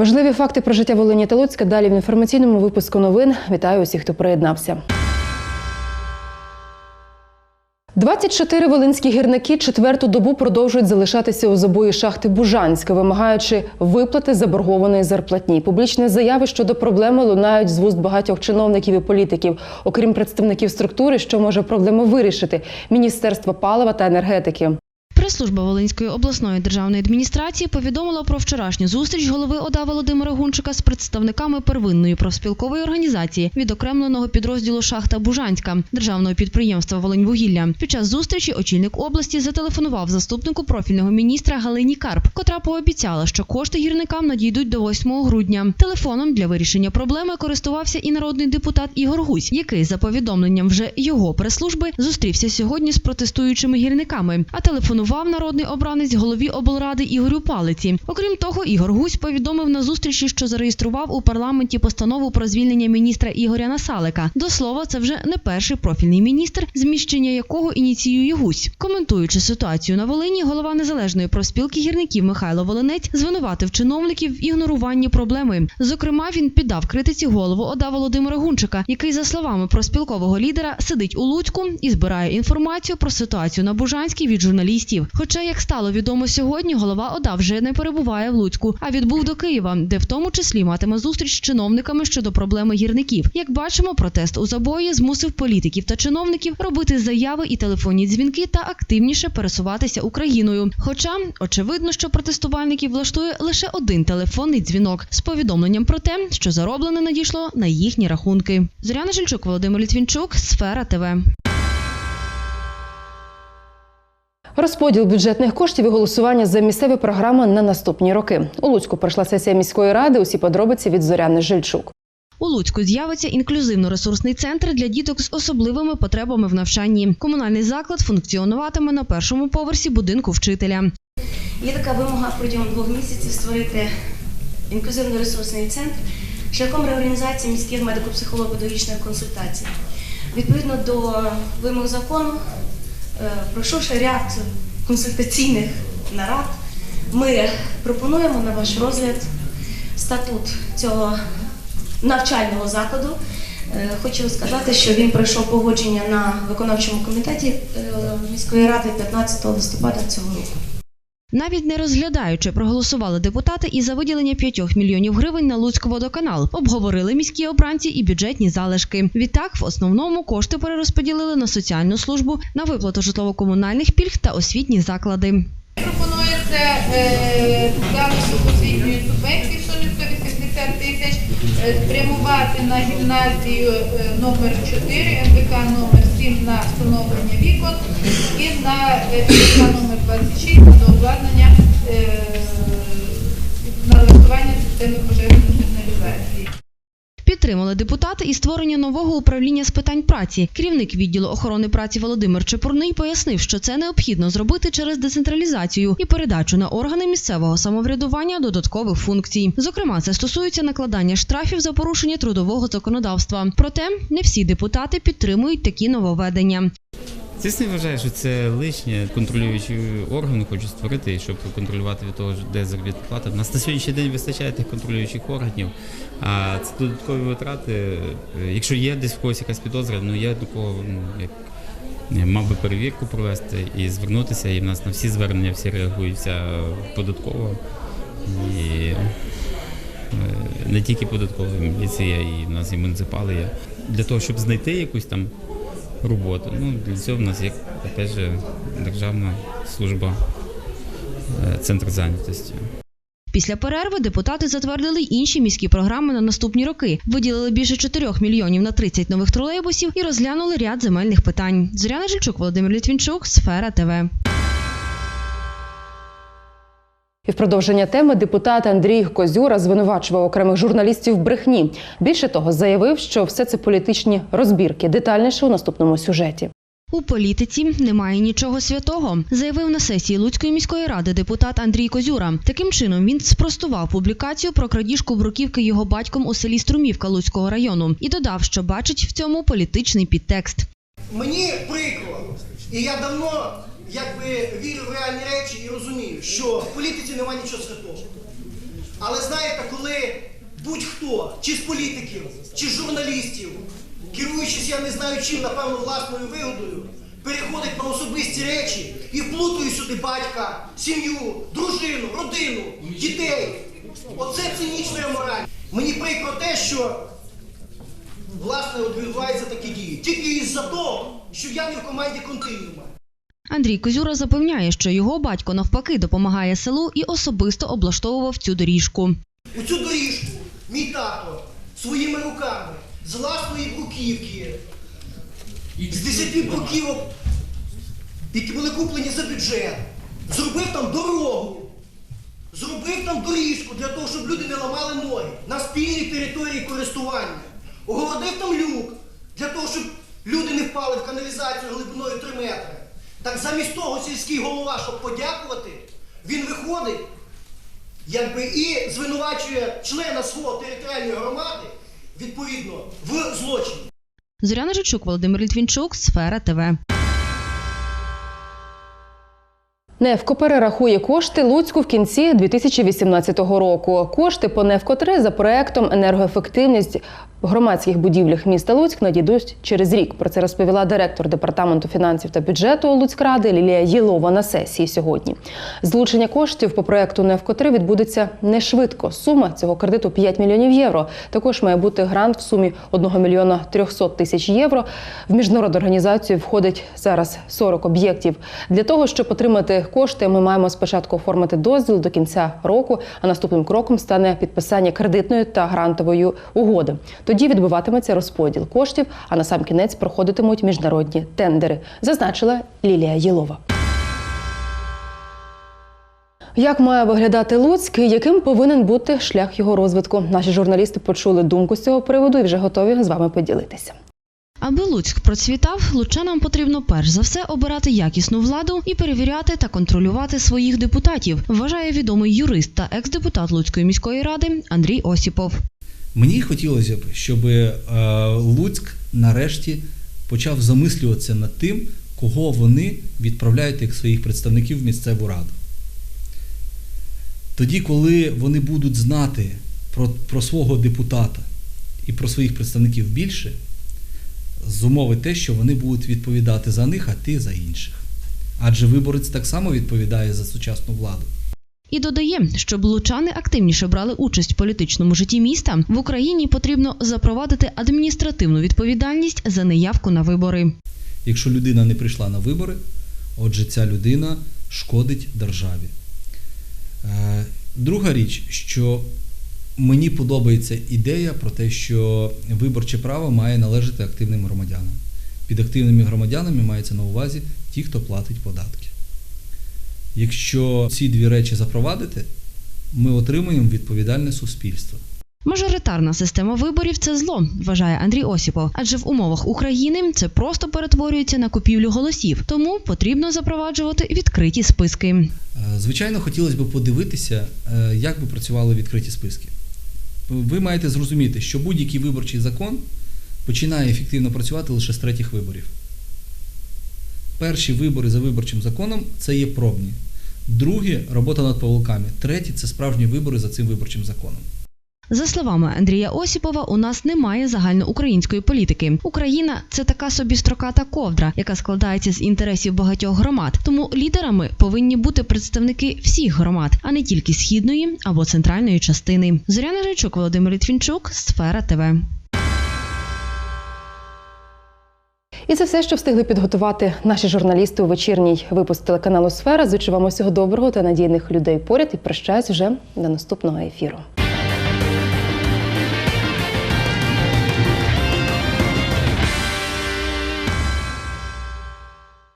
Важливі факти про життя Волині та Луцька далі в інформаційному випуску новин. Вітаю усіх, хто приєднався. 24 волинські гірники четверту добу продовжують залишатися у забої шахти Бужанська, вимагаючи виплати заборгованої зарплатні. Публічні заяви щодо проблеми лунають з вуст багатьох чиновників і політиків, окрім представників структури, що може проблему вирішити Міністерство палива та енергетики. Прес-служба Волинської обласної державної адміністрації повідомила про вчорашню зустріч голови ОДА Володимира Гунчика з представниками первинної профспілкової організації відокремленого підрозділу Шахта Бужанська державного підприємства Волиньвугілля. Під час зустрічі очільник області зателефонував заступнику профільного міністра Галині Карп, котра пообіцяла, що кошти гірникам надійдуть до 8 грудня. Телефоном для вирішення проблеми користувався і народний депутат Ігор Гусь, який за повідомленням вже його прес-служби зустрівся сьогодні з протестуючими гірниками, а телефонував народний обранець голові облради Ігорю Палиці. Окрім того, Ігор Гусь повідомив на зустрічі, що зареєстрував у парламенті постанову про звільнення міністра Ігоря Насалика. До слова, це вже не перший профільний міністр, зміщення якого ініціює Гусь. Коментуючи ситуацію на Волині, голова незалежної профспілки гірників Михайло Волинець звинуватив чиновників в ігноруванні проблеми. Зокрема, він піддав критиці голову ОДА Володимира Гунчика, який, за словами проспілкового лідера, сидить у Луцьку і збирає інформацію про ситуацію на Бужанській від журналістів. Хоча, як стало відомо сьогодні, голова ОДА вже не перебуває в Луцьку, а відбув до Києва, де в тому числі матиме зустріч з чиновниками щодо проблеми гірників. Як бачимо, протест у забої змусив політиків та чиновників робити заяви і телефонні дзвінки та активніше пересуватися Україною. Хоча очевидно, що протестувальників влаштує лише один телефонний дзвінок з повідомленням про те, що зароблене надійшло на їхні рахунки. Зоряна Жильчук, Володимир Літвінчук, Сфера ТВ. Розподіл бюджетних коштів і голосування за місцеві програми на наступні роки. У Луцьку пройшла сесія міської ради. Усі подробиці від Зоряни Жильчук. У Луцьку з'явиться інклюзивно-ресурсний центр для діток з особливими потребами в навчанні. Комунальний заклад функціонуватиме на першому поверсі будинку вчителя. Є така вимога протягом двох місяців створити інклюзивно-ресурсний центр шляхом реорганізації міських медико-психолого-педагогічних консультацій. Відповідно до вимог закону, пройшовши ряд консультаційних нарад, ми пропонуємо на ваш розгляд статут цього навчального закладу. Е, Хочу сказати, що він пройшов погодження на виконавчому комітеті е, міської ради 15 листопада цього року. Навіть не розглядаючи, проголосували депутати і за виділення 5 мільйонів гривень на Луцьководоканал. Обговорили міські обранці і бюджетні залишки. Відтак, в основному кошти перерозподілили на соціальну службу, на виплату житлово-комунальних пільг та освітні заклади. Пропонується е, залишок освітньої субвенції в сумі 180 тисяч е, спрямувати на гімназію е, номер 4, МВК номер 7 на встановлення вікон і на е, МВК номер 26 на дообладнання е, налаштування системи пожежної сигналізації. Підтримали депутати і створення нового управління з питань праці. Керівник відділу охорони праці Володимир Чепурний пояснив, що це необхідно зробити через децентралізацію і передачу на органи місцевого самоврядування додаткових функцій. Зокрема, це стосується накладання штрафів за порушення трудового законодавства. Проте не всі депутати підтримують такі нововведення. Звісно, я вважаю, що це лишнє контролюючі органи хочуть створити, щоб контролювати від того, де заробітна плата. У нас на сьогоднішній день вистачає тих контролюючих органів, а це додаткові витрати. Якщо є десь в когось якась підозра, ну я до кого ну, як мав би перевірку провести і звернутися, і в нас на всі звернення всі реагують вся податково. І е, не тільки податкова міліція, і в нас і муніципали є. Для того, щоб знайти якусь там роботу. Ну, для цього в нас є опять же, Державна служба, е, центр зайнятості. Після перерви депутати затвердили інші міські програми на наступні роки. Виділили більше 4 мільйонів на 30 нових тролейбусів і розглянули ряд земельних питань. Зоряна Жильчук, Володимир Літвінчук, Сфера ТВ. І в продовження теми депутат Андрій Козюра звинувачував окремих журналістів в брехні. Більше того, заявив, що все це політичні розбірки. Детальніше у наступному сюжеті. У політиці немає нічого святого, заявив на сесії Луцької міської ради депутат Андрій Козюра. Таким чином він спростував публікацію про крадіжку бруківки його батьком у селі Струмівка Луцького району і додав, що бачить в цьому політичний підтекст. Мені прикро, і я давно якби вірю в реальні речі і розумію, що в політиці немає нічого святого. Але знаєте, коли будь-хто, чи з політиків, чи з журналістів, керуючись, я не знаю чим, напевно, власною вигодою, переходить на особисті речі і вплутує сюди батька, сім'ю, дружину, родину, дітей. Оце цинічно і аморально. Мені прикро те, що власне відбуваються такі дії. Тільки із-за того, що я не в команді континуума. Андрій Козюра запевняє, що його батько навпаки допомагає селу і особисто облаштовував цю доріжку. У цю доріжку мій тато своїми руками з власної бруківки, з 10 бруківок, які були куплені за бюджет, зробив там дорогу, зробив там доріжку для того, щоб люди не ламали ноги на спільній території користування. Огородив там люк для того, щоб люди не впали в каналізацію глибиною 3 метри. Так замість того сільський голова, щоб подякувати, він виходить якби і звинувачує члена свого територіальної громади відповідно в злочині. Зоряна Жичук, Володимир Літвінчук, Сфера ТВ. Невко перерахує кошти Луцьку в кінці 2018 року. Кошти по Невко 3 за проектом енергоефективність в громадських будівлях міста Луцьк надійдуть через рік. Про це розповіла директор департаменту фінансів та бюджету Луцькради Лілія Єлова на сесії сьогодні. Злучення коштів по проекту Невко 3 відбудеться не швидко. Сума цього кредиту 5 мільйонів євро. Також має бути грант в сумі 1 мільйона 300 тисяч євро. В міжнародну організацію входить зараз 40 об'єктів. Для того, щоб отримати кошти, ми маємо спочатку оформити дозвіл до кінця року, а наступним кроком стане підписання кредитної та грантової угоди. Тоді відбуватиметься розподіл коштів, а на сам кінець проходитимуть міжнародні тендери, зазначила Лілія Єлова. Як має виглядати Луцьк і яким повинен бути шлях його розвитку? Наші журналісти почули думку з цього приводу і вже готові з вами поділитися. Аби Луцьк процвітав, лучанам потрібно перш за все обирати якісну владу і перевіряти та контролювати своїх депутатів, вважає відомий юрист та екс-депутат Луцької міської ради Андрій Осіпов. Мені хотілося б, щоб е, Луцьк нарешті почав замислюватися над тим, кого вони відправляють як своїх представників в місцеву раду. Тоді, коли вони будуть знати про, про свого депутата і про своїх представників більше, зумови те, що вони будуть відповідати за них, а ти за інших. Адже виборець так само відповідає за сучасну владу. І додає, щоб лучани активніше брали участь в політичному житті міста, в Україні потрібно запровадити адміністративну відповідальність за неявку на вибори. Якщо людина не прийшла на вибори, отже, ця людина шкодить державі. Е, Друга річ, що мені подобається ідея про те, що виборче право має належати активним громадянам. Під активними громадянами мається на увазі ті, хто платить податки. Якщо ці дві речі запровадити, ми отримуємо відповідальне суспільство. Мажоритарна система виборів це зло, вважає Андрій Осіпов. Адже в умовах України це просто перетворюється на купівлю голосів. Тому потрібно запроваджувати відкриті списки. Е, Звичайно, хотілося б подивитися, е, як би працювали відкриті списки. Ви маєте зрозуміти, що будь-який виборчий закон починає ефективно працювати лише з третіх виборів. Перші вибори за виборчим законом це є пробні. Другі робота над помилками. Треті це справжні вибори за цим виборчим законом. За словами Андрія Осіпова, у нас немає загальноукраїнської політики. Україна це така собі строката ковдра, яка складається з інтересів багатьох громад. Тому лідерами повинні бути представники всіх громад, а не тільки східної або центральної частини. Зоряна Ричук, Володимир Літвінчук, Сфера ТВ. І це все, що встигли підготувати наші журналісти у вечірній випуск телеканалу Сфера. Зичу вам усього доброго та надійних людей поряд і прощаюсь вже до наступного ефіру.